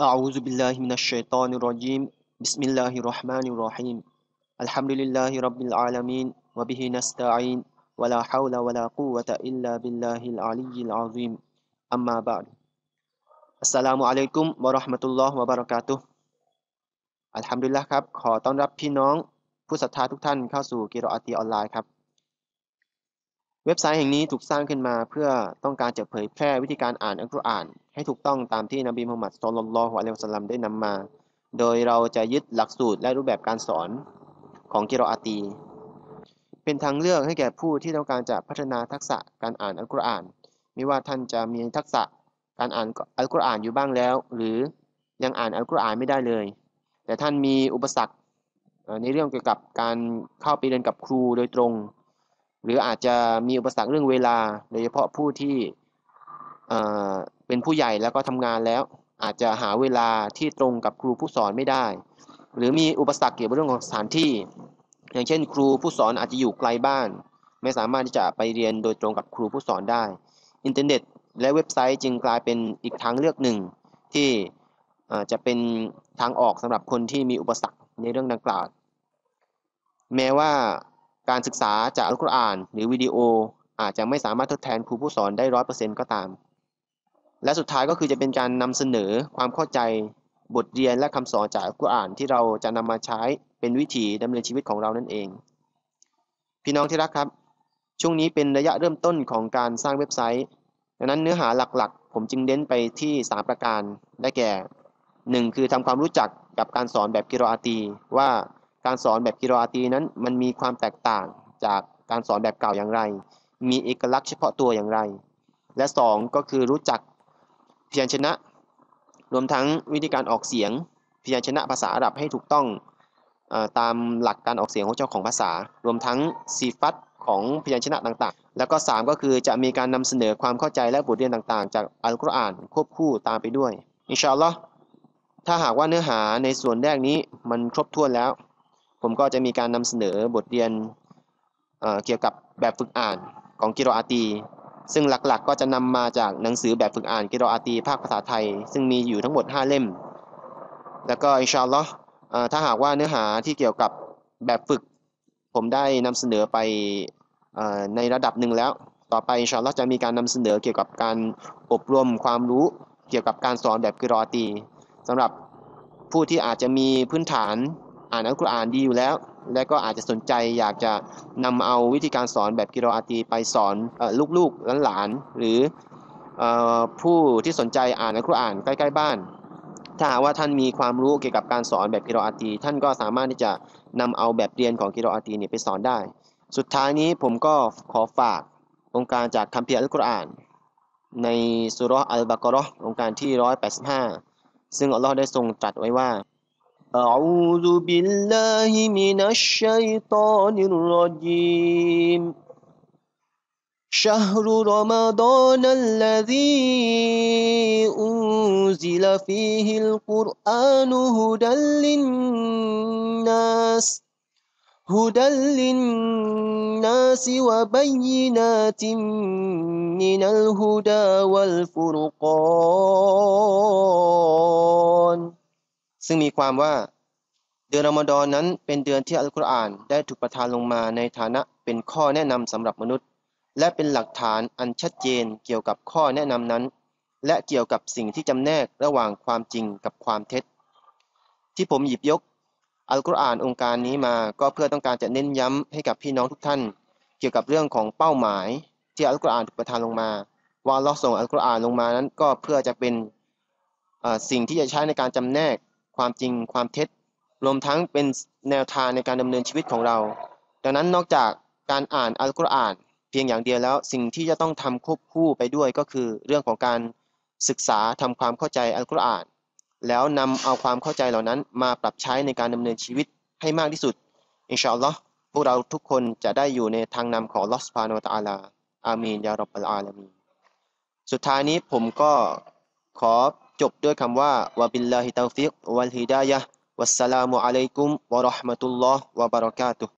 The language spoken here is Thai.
أعوذ بالله من الشيطان الرجيم بسم الله الرحمن الرحيم الحمد لله رب العالمين وبه نستعين ولا حول ولا قوة إلا بالله العلي العظيم أما بعد السلام عليكم ورحمة الله وبركاته อัลฮัมดุลิลละครับ ขอต้อนรับพี่น้องผู้ศรัทธาทุกท่านเข้าสู่กิโรอาตีออนไลน์ครับ เว็บไซต์แห่งนี้ถูกสร้างขึ้นมาเพื่อต้องการจะเผยแพร่วิธีการอ่านอัลกุรอาน ให้ถูกต้องตามที่นบีมุฮัมมัดสุลลัลลอฮุอะลัยฮิวะสัลลัมได้นำมา โดยเราจะยึดหลักสูตรและรูปแบบการสอนของกิโรอาตี เป็นทางเลือกให้แก่ผู้ที่ต้องการจะพัฒนาทักษะการอ่านอัลกุรอาน ไม่ว่าท่านจะมีทักษะการอ่านอัลกุรอานอยู่บ้างแล้ว หรือยังอ่านอัลกุรอานไม่ได้เลย แต่ท่านมีอุปสรรคในเรื่องเกี่ยวกับการเข้าไปเรียนกับครูโดยตรง หรืออาจจะมีอุปสรรคเรื่องเวลา โดยเฉพาะผู้ที่เป็นผู้ใหญ่แล้วก็ทำงานแล้ว อาจจะหาเวลาที่ตรงกับครูผู้สอนไม่ได้ หรือมีอุปสรรคเกี่ยวกับเรื่องของสถานที่ อย่างเช่น ครูผู้สอนอาจจะอยู่ไกลบ้าน ไม่สามารถที่จะไปเรียนโดยตรงกับครูผู้สอนได้ อินเทอร์เน็ต และเว็บไซต์จึงกลายเป็นอีกทางเลือกหนึ่ง ที่จะเป็นทางออกสำหรับคนที่มีอุปสรรคในเรื่องดังกล่าว แม้ว่า การศึกษาจากอัลกุรอานหรือวิดีโออาจจะไม่สามารถทดแทนครูผู้สอนได้ร้อยเปอร์เซ็นต์ก็ตาม และสุดท้ายก็คือจะเป็นการนำเสนอความเข้าใจบทเรียนและคำสอนจากอัลกุรอานที่เราจะนำมาใช้เป็นวิถีดำเนินชีวิตของเรานั่นเอง พี่น้องที่รักครับ ช่วงนี้เป็นระยะเริ่มต้นของการสร้างเว็บไซต์ดังนั้นเนื้อหาหลักๆ ผมจึงเน้นไปที่ 3 ประการได้แก่ 1 คือทำความรู้จักกับการสอนแบบกิโรอาตีว่า การสอนแบบกิโรอาตีนั้น มันมีความแตกต่างจากการสอนแบบเก่าอย่างไร มีเอกลักษณ์เฉพาะตัวอย่างไร และ 2 ก็คือรู้จักพยัญชนะ รวมทั้งวิธีการออกเสียงพยัญชนะภาษาอาหรับให้ถูกต้องตามหลักการออกเสียงของเจ้าของภาษา รวมทั้งสีฟัดของพยัญชนะต่างๆ แล้วก็ 3 ก็คือจะมีการนำเสนอความเข้าใจและบทเรียนต่างๆ จากอัลกุรอานควบคู่ตามไปด้วย อินชาอัลลอฮ์ถ้าหากว่าเนื้อหาในส่วนแรกนี้มันครบถ้วนแล้ว ผมก็จะมีการนำเสนอบทเรียนเเกี่ยวกับแบบฝึกอ่านของกิโรอาตี ซึ่งหลักๆ ก็จะนำมาจากหนังสือแบบฝึกอ่านกิโรอาตีภาคภาษาไทย ซึ่งมีอยู่ทั้งหมด 5 เล่ม แล้วก็อินชาอัลลอฮ์ถ้าหากว่าเนื้อหาที่เกี่ยวกับแบบฝึก ผมได้นำเสนอไปในระดับหนึ่งแล้ว ต่อไปอินชาอัลลอฮ์จะมีการนำเสนอเกี่ยวกับการอบรมความรู้เกี่ยวกับการสอนแบบกิโรอาตีสำหรับผู้ที่อาจจะมีพื้นฐาน อ่านอัลกุรอานดีอยู่แล้ว และก็อาจจะสนใจอยากจะนำเอาวิธีการสอนแบบกิโรอาตีไปสอนลูกๆหลานๆหรือผู้ที่สนใจอ่านอัลกุรอานใกล้ ๆ บ้าน ถ้าหากว่าท่านมีความรู้เกี่ยวกับการสอนแบบกิโรอาตีท่านก็สามารถที่จะนำเอาแบบเรียนของกิโรอาตีเนี่ยไปสอนได้ สุดท้ายนี้ผมก็ขอฝากองค์การจากคัมภีร์อัลกุรอาน ในสุรอัลบากรอองค์การที่ 185 ซึ่งอัลลอฮ์ได้ทรงตรัสไว้ว่า أعوذ بالله من الشيطان الرجيم. شهر رمضان الذي أنزل فيه القرآن هدى للناس هدى للناس وبينات من الهدى والفرقان. ซึ่งมีความว่าเดือนอมฎอนนั้นเป็นเดือนที่อัลกุรอานได้ถูกประทานลงมาในฐานะเป็นข้อแนะนำสำหรับมนุษย์ และเป็นหลักฐานอันชัดเจนเกี่ยวกับข้อแนะนำนั้น และเกี่ยวกับสิ่งที่จำแนกระหว่างความจริงกับความเท็จ ที่ผมหยิบยกอัลกุรอานองค์การนี้มาก็เพื่อต้องการจะเน้นย้ำให้กับพี่น้องทุกท่าน เกี่ยวกับเรื่องของเป้าหมาย ที่อัลกุรอานถูกประทานลงมา ว่าเราส่งอัลกุรอานลงมานั้นก็เพื่อจะเป็นสิ่งที่จะใช้ในการจำแนก ความจริง ความเท็จ รวมทั้งเป็นแนวทางในการดำเนินชีวิตของเรา ดังนั้นนอกจากการอ่านอัลกุรอานเพียงอย่างเดียวแล้ว สิ่งที่จะต้องทำควบคู่ไปด้วยก็คือเรื่องของการศึกษาทำความเข้าใจอัลกุรอาน แล้วนำเอาความเข้าใจเหล่านั้นมาปรับใช้ในการดำเนินชีวิตให้มากที่สุด อินชาอัลลอฮ์พวกเราทุกคนจะได้อยู่ในทางนำของลอสพานอตอาลาอามีนยารับอัลอาลามีสุดท้ายนี้ผมก็ขอ จบด้วยคำว่าวะบิลลาฮิตาฟิกวัลฮิดายะวัสสลามุอะลัยกุมวะราะห์มะตุลลอฮ์วะบะเราะกาตุฮ์